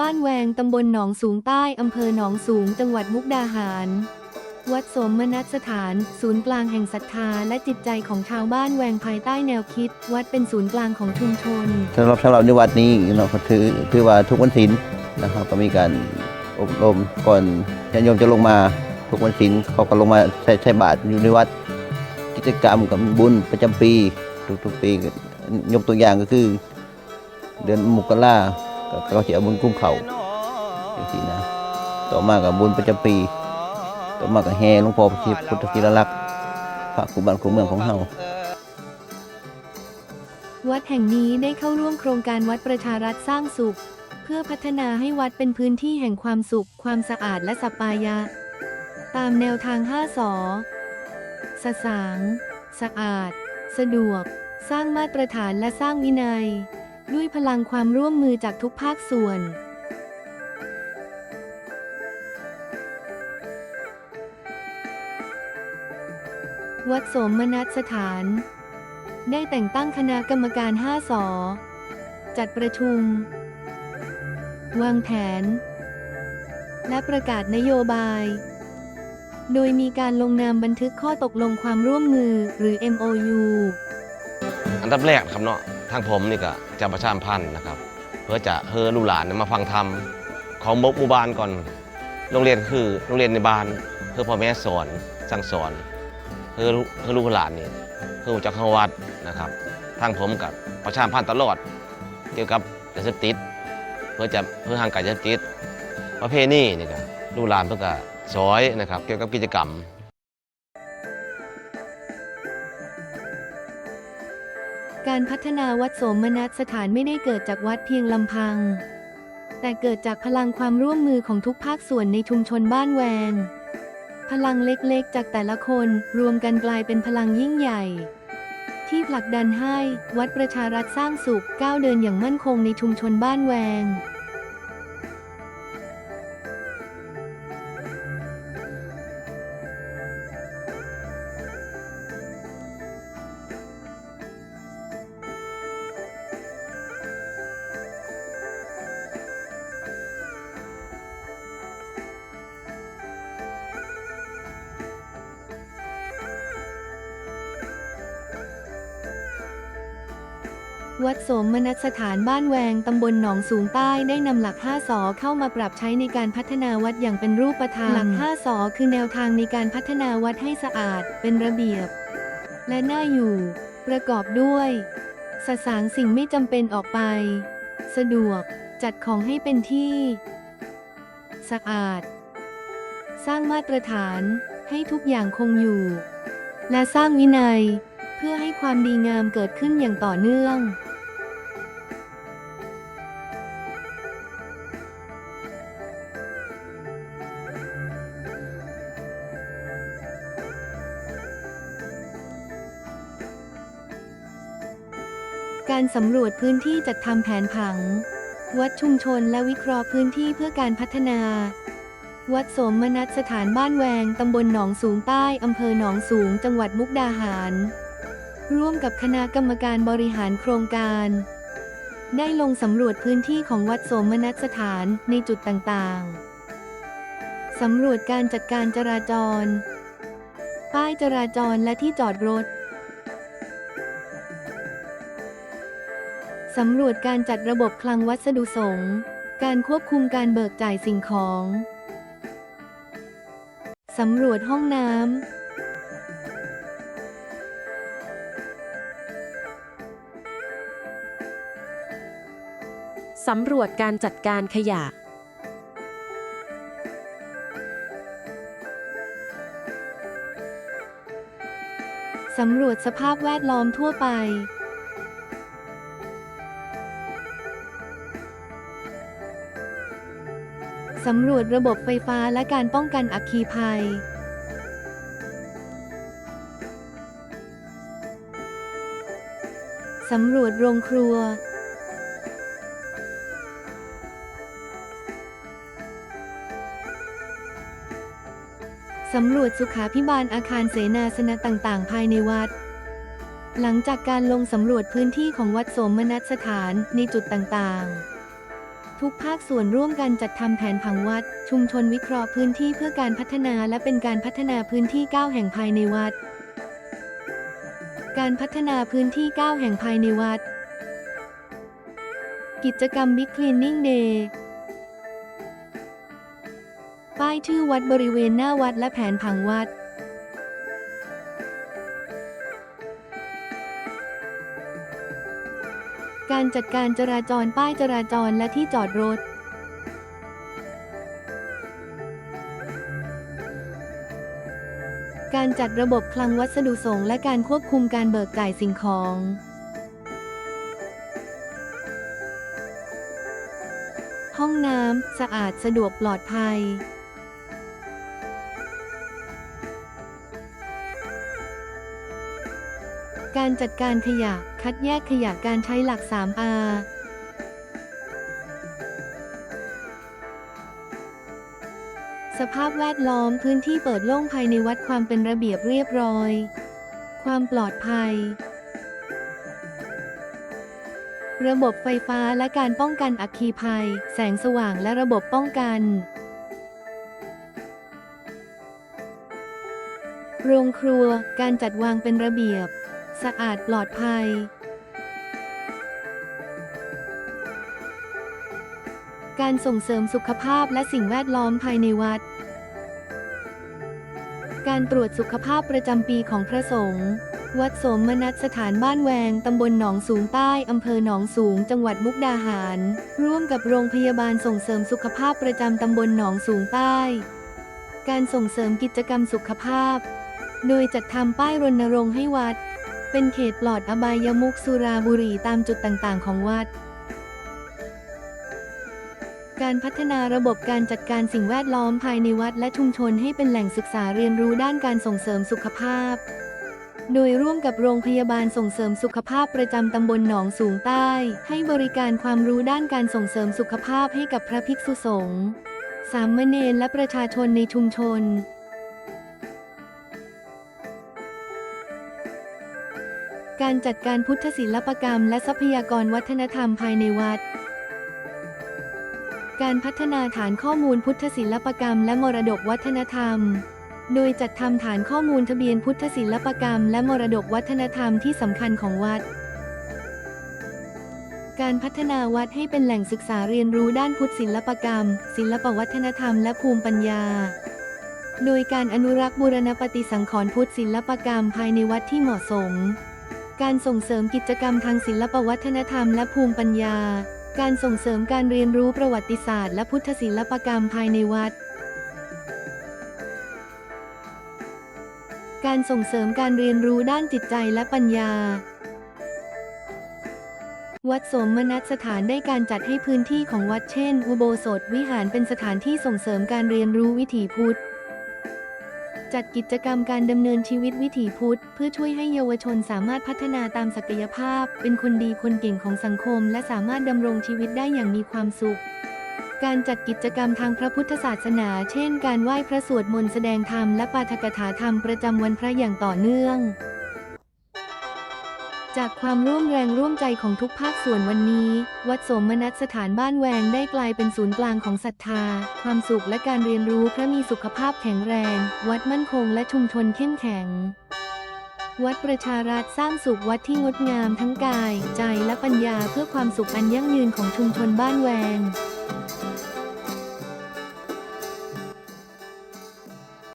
บ้านแวงตำบลหนองสูงใต้อำเภอหนองสูง จังหวัดมุกดาหาร วัดสมณสถาน ศูนย์กลางแห่งศรัทธาและจิตใจของชาวบ้านแวงภายใต้แนวคิด วัดเป็นศูนย์กลางของชุมชนสำหรับสำหรับในวัดนี้เราก็ถือถือว่าทุกวันศีลนะครับ ก็มีการอบรมก่อนญาติโยมจะลงมาทุกวันศีลเขาก็ลงมาใช้ใช้บาตรอยู่ในวัด กิจกรรมกับบุญประจำปี ทุกๆปียกตัวอย่างก็คือ เดือนมกรา เขาจะเอาบุญกุ้มเขาอย่างที่นะ ต่อมากับบุญประจำปี ต่อมากับแห่หลวงพ่อพิพุทธศิลลักษ์พระคุบันคุเมืองของเฮาวัดแห่งนี้ได้เข้าร่วมโครงการวัดประชารัฐสร้างสุข เพื่อพัฒนาให้วัดเป็นพื้นที่แห่งความสุข ความสะอาดและสัปปายะ ตามแนวทาง 5 สอสสาง สะอาด สะดวก สร้างมาตรฐานและสร้างวินัย ด้วยพลังความร่วมมือจากทุกภาคส่วนวัดโสมนัสสถาน ได้แต่งตั้งคณะกรรมการ 5 สอ จัดประชุม วางแผน และประกาศนโยบาย โดยมีการลงนามบันทึกข้อตกลงความร่วมมือหรือ MOU อันดับแรกครับเนาะทางผมนี่ก็จะประชามพันธ์นะครับ เพื่อจะเฮอลูกหลานมาฟังธรรมของหมู่บ้านก่อน โรงเรียนคือโรงเรียนในบ้านเพื่อพ่อแม่สอนสั่งสอนเพื่อลูกเพื่อลูกหลานนี่เพื่อจักรวัดนะครับ ทางผมกับประชามพันธ์ตลอด เกี่ยวกับยาเสพติดเพื่อจะเพื่อห่างไกลยาเสพติดประเพณีนี่ก็ลูกหลานเพื่อก็สอยนะครับ เกี่ยวกับกิจกรรม การพัฒนาวัดโสมนัสสถานไม่ได้เกิดจากวัดเพียงลำพัง แต่เกิดจากพลังความร่วมมือของทุกภาคส่วนในชุมชนบ้านแวง พลังเล็กๆ จากแต่ละคนรวมกันกลายเป็นพลังยิ่งใหญ่ ที่ผลักดันให้วัดประชารัฐสร้างสุขก้าวเดินอย่างมั่นคงในชุมชนบ้านแวง วัดโสมนัสสถานบ้านแวงตำบลหนองสูงใต้ได้นำหลัก 5สอเข้ามาปรับใช้ในการพัฒนาวัดอย่างเป็นรูปธรรม หลัก 5สอคือแนวทางในการพัฒนาวัดให้สะอาด เป็นระเบียบ และน่าอยู่ ประกอบด้วยสสางสิ่งไม่จำเป็นออกไป สะดวก จัดของให้เป็นที่ สะอาด สร้างมาตรฐาน ให้ทุกอย่างคงอยู่ และสร้างวินัย เพื่อให้ความดีงามเกิดขึ้นอย่างต่อเนื่อง การสำรวจพื้นที่จัดทำแผนผัง วัดชุมชนและวิเคราะห์พื้นที่เพื่อการพัฒนาวัดสมนัสสถานบ้านแวง ตำบลหนองสูงใต้ อำเภอหนองสูง จังหวัดมุกดาหาร ร่วมกับคณะกรรมการบริหารโครงการ ได้ลงสำรวจพื้นที่ของวัดโสมนัสสถานในจุดต่างๆ สำรวจการจัดการจราจร ป้ายจราจรและที่จอดรถ สำรวจการจัดระบบคลังวัสดุสงฆ์การควบคุมการเบิกจ่ายสิ่งของ สำรวจห้องน้ำ สำรวจการจัดการขยะ สำรวจสภาพแวดล้อมทั่วไป สำรวจระบบไฟฟ้าและการป้องกันอัคคีภัย สำรวจโรงครัวำรวจสุขาพิบาลอาคารเสนาสนะต่างๆ ภายในวัด หลังจากการลงสำรวจพื้นที่ของวัดโสมนัสสถานในจุดต่างๆ ทุกภาคส่วนร่วมกันจัดทำแผนผังวัด ชุมชนวิเคราะห์พื้นที่เพื่อการพัฒนาและเป็นการพัฒนาพื้นที่ 9 แห่งภายในวัด การพัฒนาพื้นที่ 9 แห่งภายในวัด กิจกรรม Big Cleaning Day ป้ายชื่อวัดบริเวณหน้าวัดและแผนผังวัดการจัดการจราจรป้ายจราจรและที่จอดรถ การจัดระบบคลังวัสดุส่งและการควบคุมการเบิกจ่ายสิ่งของ ห้องน้ำ สะอาดสะดวกปลอดภัย การจัดการขยะ คัดแยกขยะการใช้หลัก 3R สภาพแวดล้อมพื้นที่เปิดโล่งภายในวัดความเป็นระเบียบเรียบร้อย ความปลอดภัย ระบบไฟฟ้าและการป้องกันอัคคีภัย แสงสว่างและระบบป้องกัน โรงครัว การจัดวางเป็นระเบียบ สะอาดปลอดภัยการส่งเสริมสุขภาพและสิ่งแวดล้อมภายในวัด การตรวจสุขภาพประจำปีของพระสงฆ์ วัดโสมนัสสถานบ้านแวง ตำบลหนองสูงใต้ อำเภอหนองสูง จังหวัดมุกดาหาร ร่วมกับโรงพยาบาลส่งเสริมสุขภาพประจำตำบลหนองสูงใต้ การส่งเสริมกิจกรรมสุขภาพ โดยจัดทำป้ายรณรงค์ให้วัด เป็นเขตปลอดอบายมุกสุราบุรีตามจุดต่างๆ ของวัด การพัฒนาระบบการจัดการสิ่งแวดล้อมภายในวัดและชุมชนให้เป็นแหล่งศึกษาเรียนรู้ด้านการส่งเสริมสุขภาพ โดยร่วมกับโรงพยาบาลส่งเสริมสุขภาพประจำตำบลหนองสูงใต้ ให้บริการความรู้ด้านการส่งเสริมสุขภาพให้กับพระภิกษุสงฆ์ สามเณรและประชาชนในชุมชน การจัดการพุทธศิลปกรรมและทรัพยากรวัฒนธรรมภายในวัด การพัฒนาฐานข้อมูลพุทธศิลปกรรมและมรดกวัฒนธรรม โดยจัดทำฐานข้อมูลทะเบียนพุทธศิลปกรรมและมรดกวัฒนธรรมที่สำคัญของวัด การพัฒนาวัดให้เป็นแหล่งศึกษาเรียนรู้ด้านพุทธศิลปกรรม ศิลปวัฒนธรรมและภูมิปัญญาโดยการอนุรักษ์บูรณปฏิสังขรณ์พุทธศิลปกรรมภายในวัดที่เหมาะสม การส่งเสริมกิจกรรมทางศิลปวัฒนธรรมและภูมิปัญญา การส่งเสริมการเรียนรู้ประวัติศาสตร์และพุทธศิลปกรรมภายในวัด การส่งเสริมการเรียนรู้ด้านจิตใจและปัญญา วัดโสมนัสสถานได้การจัดให้พื้นที่ของวัดเช่น อุโบสถวิหารเป็นสถานที่ส่งเสริมการเรียนรู้วิถีพุทธ จัดกิจกรรมการดำเนินชีวิตวิถีพุทธ เพื่อช่วยให้เยาวชนสามารถพัฒนาตามศักยภาพ เป็นคนดีคนเก่งของสังคม และสามารถดำรงชีวิตได้อย่างมีความสุข การจัดกิจกรรมทางพระพุทธศาสนา เช่น การไหว้พระสวดมนต์แสดงธรรมและปาฐกถาธรรมประจำวันพระอย่างต่อเนื่อง จากความร่วมแรงร่วมใจของทุกภาคส่วนวันนี้ วัดโสมนัสสถานบ้านแวงได้กลายเป็นศูนย์กลางของศรัทธา ความสุขและการเรียนรู้พระมีสุขภาพแข็งแรง วัดมั่นคงและชุมชนเข้มแข็ง วัดประชารัฐสร้างสุขวัดที่งดงามทั้งกาย ใจและปัญญาเพื่อความสุขอันยั่งยืนของชุมชนบ้านแวง